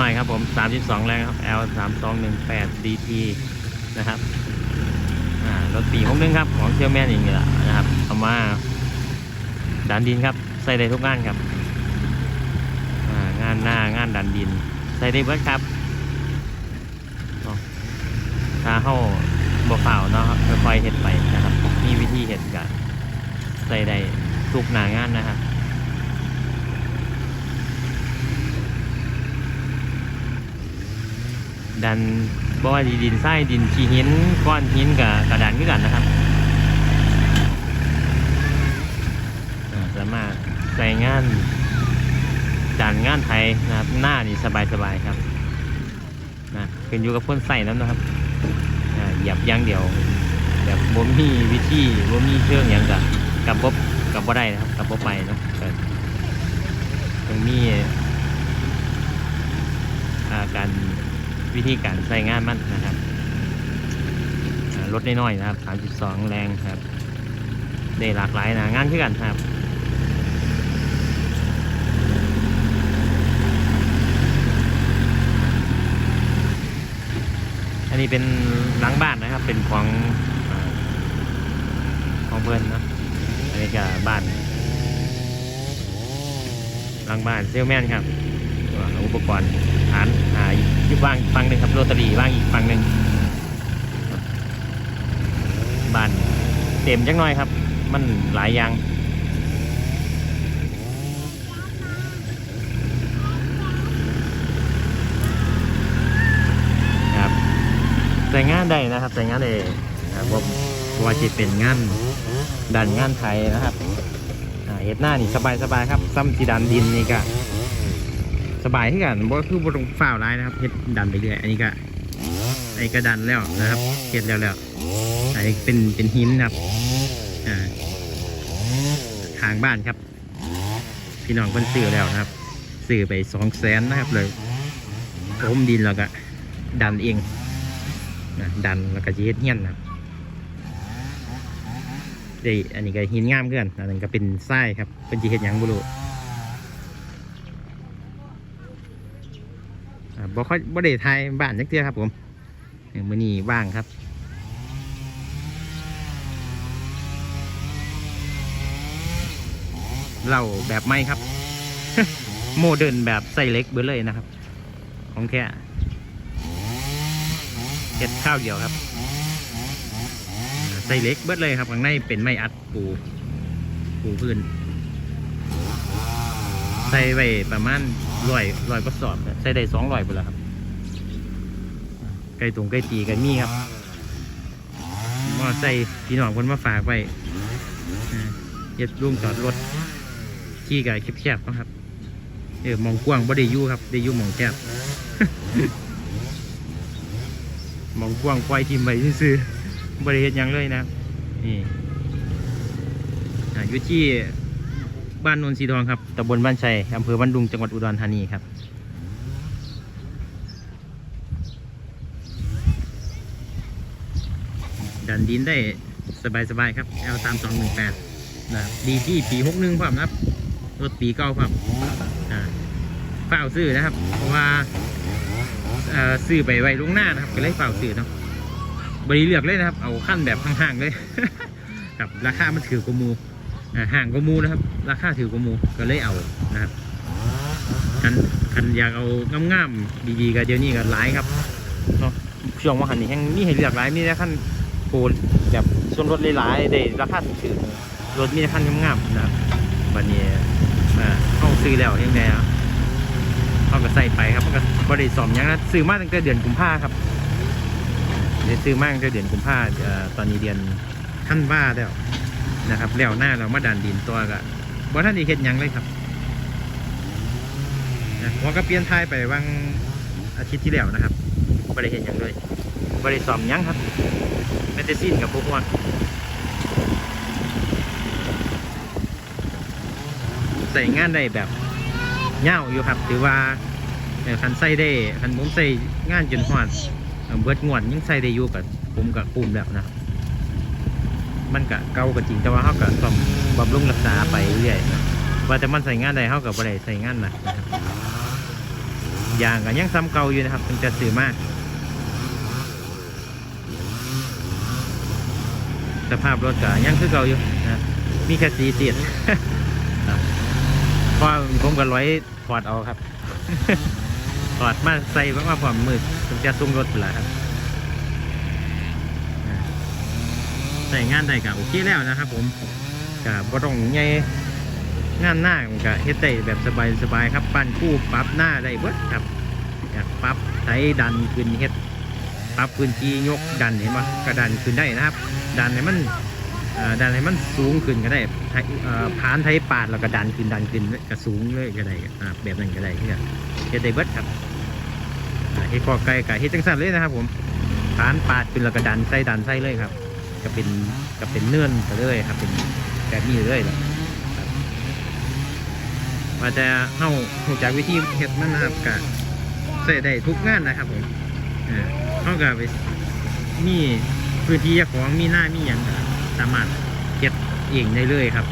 หน่อยครับผม 32 แรงครับ L 3 2 1 8 DT นะครับอ่ารถปีหกนึงครับ ของเที่ยวแม่นเองนี่แหละนะครับเอามาดันดินครับ ใส่ได้ทุกงานครับอ่างานหน้างานดันดิน ใส่ได้เบิดครับเอาถ้าเข้าบ่เปล่าวเนาะค่อยๆเห็ดไปนะครับ มีวิธีเห็ดกันใส่ได้ทุกหน้างานนะครับ ดันบ่ว่าดินทรายดินขี้หินก้อนหินกับกระดานคือกันนะครับสามารถใส่งานจานงานไทยนะครับ หน้านี่สบายๆครับนะขึ้นอยู่กับคนใส่แล้วนะครับหยียบย่างเดียวแบบบ่มีวิธีบ่มีเครื่องอย่างกับกับบบกับบ่ได้นะครับกับบ่ไปเนาะตรงนี้อ่าการ วิธีการใส่งานมันนะครับรถน้อยๆนะครับ 32 แรงครับได้หลากหลายนะงานขึ้นกันครับอันนี้เป็นหลังบ้านนะครับ เป็นของอของเพื่อนนะอันนี้ก็บ้านหลังบ้านเซลแมนครับ อุปกรณ์ฐานอ่า อีกว่างอีกฝั่งหนึ่งครับโรตารีว่างอีกฝั่งหนึ่งบ้านเต็มจังน้อยครับ มันหลายอย่างครับใส่งานได้นะครับใส่งานได้ครับผมว่าจะเป็นงานดันงานไทยนะครับเฮ็ดหน้านี่สบายๆครับซ้ำจีดันดินนี่ก็ สบายที่กันบ่คือบตรงฝ่าวร้ายนะครับเฮ็ดดันไปเรื่อยอันนี้ก็อันนี้ก็ดันแล้วนะครับเฮ็ดแล้วแล้วอันนี้เป็นเป็นหินครับอ่าทางบ้านครับ พี่น้องเพิ่นซื้อแล้วนะครับซื้อไปสองแสนนะครับเลยถมดินแล้วก็ดันเองนะดันแล้วก็เฮ็ดเฮี้ยนนะครับเด้อันนี้ก็หินงามเพื่อนอันนั้นก็เป็นทรายครับเป็นจีเฮ็ดหยังบุรุอ่ บ่ค่อยบ่ได้ทายบ้านจักเทื่อครับผมมือนี้ว่างครับเราแบบไม่ครับ โมเดิร์นแบบใส่เล็กเบิดเลยนะครับ ของแค่เฮ็ดข้าวเดียวครับอ่าใส่เล็กเบิดเลยครับข้างในเป็นไม้อัดปูปูพื้น ใส่ไปประมาณร้อยร้อยกระสอบใส่ได้สองร้อยไปแล้วครับไก่ตุงไก่ตีไก่มีครับมอใส่พี่น้องคนมาฝากไว้เฮ็ดร่วงจอดรถขี่ไก่แคบๆนะครับเออมองกว้างบ่ได้ยู่ครับได้ยู่มองแคบมองกว้างปล่อยทิมไปซื่อบ่ได้เฮ็ดหยังเลยนะนี่อ่าอยู่ที่ บ้านโนนสีทองครับตำบลบ้านชัยอำเภอบ้านดุงจังหวัดอุดรธานีครับ ดันดินได้สบายๆครับ L 3 2 1 8นะครับดีที่ปี61ความนะครับรถปีเก่าความอ่าเฝ้าวซื้อนะครับ เพราะว่าเอ่อซื้อไปไว้ลวงหน้านะครับ ก็เลยเฝ้าวซื้อเนาะบริเลือกเลยนะครับ เอาขั้นแบบห่างๆเลย ครับราคามันถือกว่ามู ห่างกว่ามูนะครับ ราคาถือกว่ามูก็เลยเอานะครับคันคันอยากเอางามๆดีๆก็เดี๋ยวนี้ก็หลายครับเนาะช่วงว่าหันนี่แห่งมีให้เลือกหลายมีแต่ขั้นโกนแบบส่วนลดหลายๆได้ราคาถือๆรถมีแต่ขั้นงามๆนะครับบัดนี้อ่าเข้าซื้อแล้วยังไงอะเขาก็ใส่ไปครับก็บริสอมยังนะซื้อมาตั้งแต่เดือนกุมภาครับเดี๋ยวซื้อมาตั้งแต่เดือนกุมภาเอ่อตอนนี้เดือนท่านว่าแล้ว นะครับแล้วหน้าเรามาดันดินตัวก็บ่ท่านอีเฮ็ดยังเลยครับนะผมก็เปลี่ยนท้ายไปวางอาทิตย์ที่แล้วนะครับบ่ได้เฮ็ดหยังเลยบ่ได้ซ่อมยังครับแมตซินกับพวกว่าใส่งานได้แบบเง่าอยู่ครับถือว่าคันใส่ได้คันผมใส่งานจนฮอดเอ่อเบิดงวดยังใส่ได้อยู่กับผมกับปุ่มแล้วนะครับ มันก็เก่าก็จริงแต่ว่าเขาก็ต้องบำรุงรักษาไปเรื่อยนะว่าแต่มันใส่งานใดเขากับ่ได้ใส่งานหนักนะครับยางก็ยังซ้ำเก่าอยู่นะครับถึงจะซื้อมาก สภาพรถก็ยังคือเก่าอยู่นะมีแค่สีเสียดครับเพราะผมก็ร้อยถอดเอาครับถอดมาใส่เพราะว่าความมืดถึงจะซุ้มรถแหละครับอ่า ใส่งานได้ก็โอเคแล้วนะครับ ผมก็บ่ต้องใหญ่งานหน้ามันก็เฮ็ดได้แบบสบายๆครับ ปั้นคู่ปรับหน้าได้เบิดครับอยากปรับไถดันขึ้นเฮ็ดปรับพื้นที่ยกดันเห็นปะก็ดันขึ้นได้นะครับ ดันให้มันอ่าดันให้มันสูงขึ้นก็ได้ไถเอ่อผานไทยปาดแล้วก็ดันขึ้นดันขึ้นก็สูงเลยก็ได้อ่าแบบนั้นก็ได้ที่เฮ็ดได้เบิดครับอ่าเฮ็ดคอไก่กับเฮ็ดจังสั่นเลยนะครับ ผมผานปาดขึ้นแล้วก็ดันใส่ดันใส่เลยครับ ก็เป็นก็เป็นเนื่อนไปเลยครับ เป็นแบบนี้เลยครับว่าจะเข้าหูจากวิธีเฮ็ดมันนะครับก็ใส่ได้ทุกงานนะครับผมอ่าเข้ากับไปมีพื้นที่จ้าของมีหน้ามีอย่างสามารถเฮ็ดเองได้เลยครับ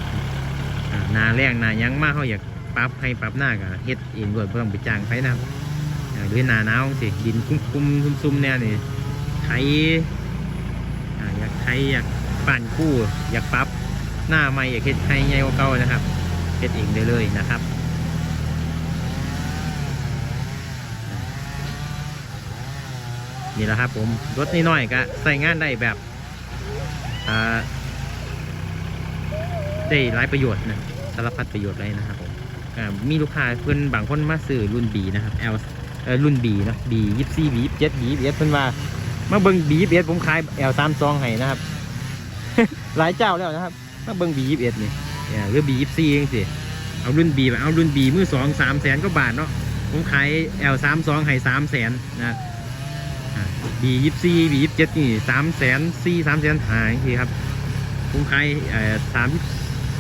นาแรงนายังมากเขาอยากปรับให้ปรับหน้าก็เฮ็ดเองด้วยเพื่อต้องไปจ้างไฟนะครับอ่าหรือนาหนาวสิดินคุ้มๆซุ่มๆเนี่ยนี่ไถ อ่าอยากปั่นคู่อยากปรับหน้าไม่อยากเฮ็ดให้ใหญ่กว่าเก่านะครับเฮ็ดเองได้เลยนะครับนี่แหละครับผมรถน้อยๆก็ใส่งานได้แบบได้หลายประโยชน์นะสารพัดประโยชน์เลยนะครับผมมีลูกค้าเพื่อนบางคนมาซื้อรุ่น B นะครับ L เออรุ่น B นะ B ยี่สี่ B ยี่เจ็ด B เพิ่นว่า มาเบิ่งบีเอสผมขายแอลตามซองให้นะครับ หลายเจ้าแล้วนะครับมาเบิ่งบีเอสนี่เนี่หรือบีซีเองสิเอารุ่นบีเอารุ่นบีมือสองสามแสนก็บาทเนาะผมขายแอลสามสองให้สามแสนนะบียี่สี่บียี่เจ็ดนี่สามแสนสี่สามแสนหายทีครับผมขายเอ่อสาม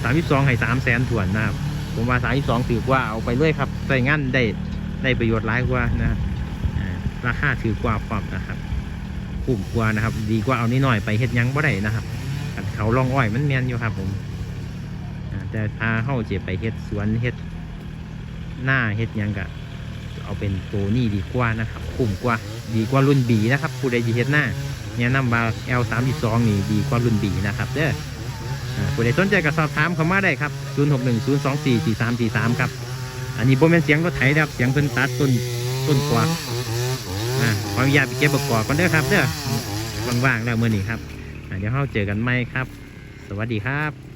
สามสองให้สามแสนถ่วนนะครับผมว่าสามสองถือกว่าเอาไปเลยครับใส่งานได้ได้ประโยชน์หลายกว่านะราคาถือกว่าปรับนะครับ คุ้มกว่านะครับ ดีกว่าเอานิดหน่อยไปเฮ็ดยังบ่ได้นะครับคันเขาลองอ้อยมันแมนอยู่ครับ ผมแต่ถ้าเฮาเจ็บไปเฮ็ดสวนเฮ็ดหน้าเฮ็ดยังก็เอาเป็นตัวนี้ดีกว่านะครับ คุ้มกว่า ดีกว่ารุ่นบีนะครับผู้ใดจะเฮ็ดหน้าเนี่ยนำมา L 3 2 นี่ดีกว่ารุ่นบีนะครับเด้อผู้ใดสนใจก็สอบถามเข้ามาได้ครับ 0 6 1 0 2 4 4 3 4 3 ครับ อันนี้โบ่แมนเสียงรถไถนะครับ เสียงเพิ่นตัดต้นต้นกว่า อ่าขออนุญาตไปเก็บประกอบก่อนเด้อครับเด้อว่างๆแล้วมื้อนี้ครับอ่าเดี๋ยวเราเจอกันใหม่ครับ สวัสดีครับ